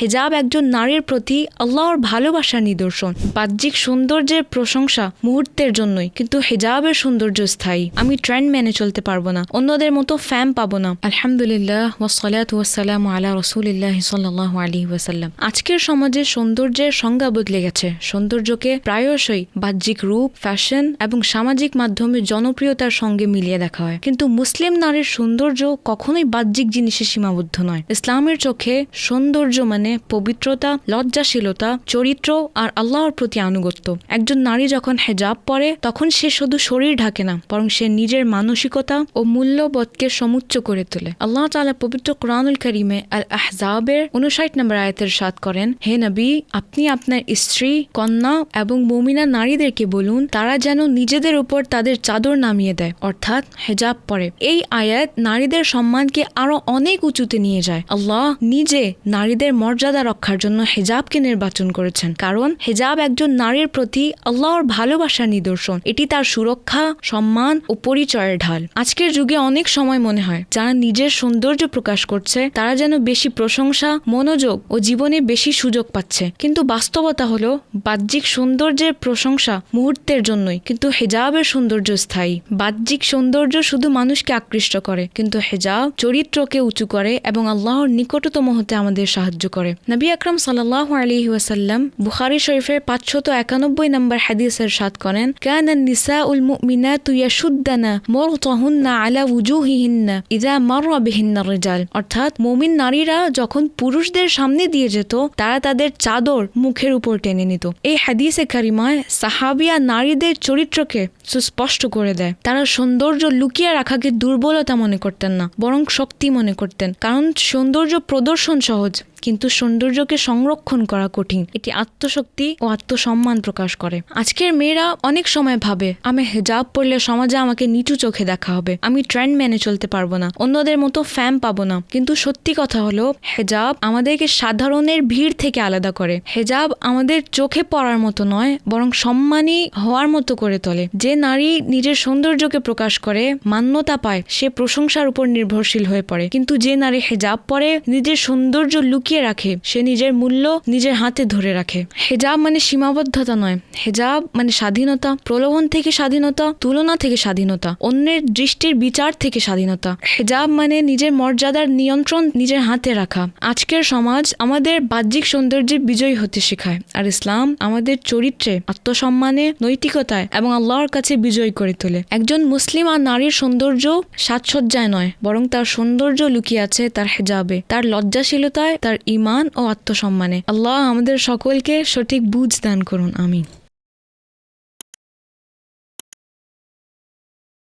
হেজাব একজন নারীর প্রতি আল্লাহর ভালোবাসার নিদর্শন। বাহ্যিক সৌন্দর্যের প্রশংসা মুহূর্তের জন্যই, কিন্তু হেজাবের সৌন্দর্য স্থায়ী। আমি ট্রেন্ড মেনে চলতে পারব না, অন্যদের মতো ফ্যাম পাবো না। আলহামদুলিল্লাহ ওয়াসালাত ওয়াসালাম আলা রসুলিল্লাহ সাল্লাহ আলী ওয়াসাল্লাম। আজকের সমাজে সৌন্দর্যের সংজ্ঞা বদলে গেছে। সৌন্দর্যকে প্রায়শই বাহ্যিক রূপ ফ্যাশন এবং সামাজিক মাধ্যমে জনপ্রিয়তার সঙ্গে মিলিয়ে দেখা হয়। কিন্তু মুসলিম নারীর সৌন্দর্য কখনোই বাহ্যিক জিনিসে সীমাবদ্ধ নয়। ইসলামের চোখে সৌন্দর্য মানে পবিত্রতা, লজ্জাশীলতা, চরিত্র আর আল্লাহর প্রতি আনুগত্য। একজন নারী যখন হেজাব পরে, তখন সে শুধু শরীর ঢাকে না, বরং সে নিজের মানসিকতা ও মূল্যবোধকে সমুচ্চ করে তোলে। আল্লাহ তাআলা পবিত্র কোরআনুল করিমে আল আহজাবের উনষাট নম্বর আয়াতের সাত করেন, হে নবী, আপনি আপনার স্ত্রী, কন্যা এবং মমিনা নারীদেরকে বলুন, তারা যেন নিজেদের উপর তাদের চাদর নামিয়ে দেয়, অর্থাৎ হেজাব পরে। এই আয়াত নারীদের সম্মানকে আরও অনেক উঁচুতে নিয়ে যায়। আল্লাহ নিজে নারীদের মর্যাদা রক্ষার জন্য হেজাবকে নির্বাচন করেছেন। কারণ হেজাব একজন নারীর প্রতি আল্লাহর ভালোবাসার নিদর্শন। এটি তার সুরক্ষা, সম্মান ও পরিচয়ের ঢাল। আজকের যুগে অনেক সময় মনে হয়, যারা নিজের সৌন্দর্য প্রকাশ করছে, তারা যেন বেশি প্রশংসা, মনোযোগ ও জীবনে বেশি সুযোগ পাচ্ছে। কিন্তু বাস্তবতা হলো, বাহ্যিক সৌন্দর্যের প্রশংসা মুহূর্তের জন্যই। কিন্তু হেজাবের সৌন্দর্য স্থায়ী। বাহ্যিক সৌন্দর্য শুধু মানুষকে আকৃষ্ট করে, কিন্তু হেজাব চরিত্রকে উঁচু করে এবং আল্লাহর নিকটতম হতে আমাদের সাহায্য করে। নবী আকরাম সাল্লাহ আলী ওয়াসাল্লাম বুখারি শরীফের পাঁচশত একানব্বই নম্বর হাদিসের সাত করেন, কান নিসা উল মুমিনাত ইয়াশুদ্দানা মুরতাহুন্না আলা উজুহিহিন্না ইদা মাররা বিহিন্না রিজাল। অর্থাৎ মুমিন নারীরা যখন পুরুষদের সামনে দিয়ে যেত, তারা তাদের চাদর মুখের উপর টেনে নিত। এই হাদিসে কারিমায় সাহাবিয়া নারীদের চরিত্রকে সুস্পষ্ট করে দেয়। তারা সৌন্দর্য লুকিয়ে রাখাকে দুর্বলতা মনে করতেন না, বরং শক্তি মনে করতেন। কারণ সৌন্দর্য প্রদর্শন সহজ। কিন্তু সৌন্দর্যকে সংরক্ষণ করা কঠিন। এটি আত্মশক্তি ও আত্মসম্মান প্রকাশ করে। আজকের মেয়েরা অনেক সময় ভাবে, আমি হেজাব পরলে সমাজে আমাকে নিচু চোখে দেখা হবে। আমি ট্রেন্ড মেনে চলতে পারব না। অন্যদের মতো ফ্যাম পাবো না। কিন্তু সত্যি কথা হলো, হেজাব আমাদেরকে সাধারণের ভিড় থেকে আলাদা করে। হেজাব আমাদের চোখে পড়ার মতো নয়, বরং সম্মানী হওয়ার মতো করে তোলে। যে নারী নিজের সৌন্দর্যকে প্রকাশ করে, মান্যতা পায়, সে প্রশংসার উপর নির্ভরশীল হয়ে পড়ে। কিন্তু যে নারী হেজাব পরে, নিজের সৌন্দর্য লুকিয়ে রাখে। সে নিজের মূল্য নিজের হাতে ধরে রাখে। হেজাব মানে সীমাবদ্ধতা নয়। হেজাব মানে স্বাধীনতা। প্রলোভন থেকে স্বাধীনতা, তুলনা থেকে স্বাধীনতা। অন্যের দৃষ্টির বিচার থেকে স্বাধীনতা। হেজাব মানে নিজের মর্যাদার নিয়ন্ত্রণ নিজের হাতে রাখা। আজকের সমাজ আমাদের বাহ্যিক সৌন্দর্যে বিজয়ী হতে শেখায়। আর ইসলাম আমাদের চরিত্রে, আত্মসম্মানে, নৈতিকতায় এবং আল্লাহর কাছে বিজয়ী করে তোলে। একজন মুসলিম আর নারীর সৌন্দর্য সাজসজ্জায় নয়, বরং তার সৌন্দর্য লুকিয়ে আছে তার হেজাবে। তার লজ্জাশীলতায়, তার ইমান ও আত্মসম্মানে। আল্লাহ আমাদের সকলকে সঠিক বুঝ দান করুন আমিন।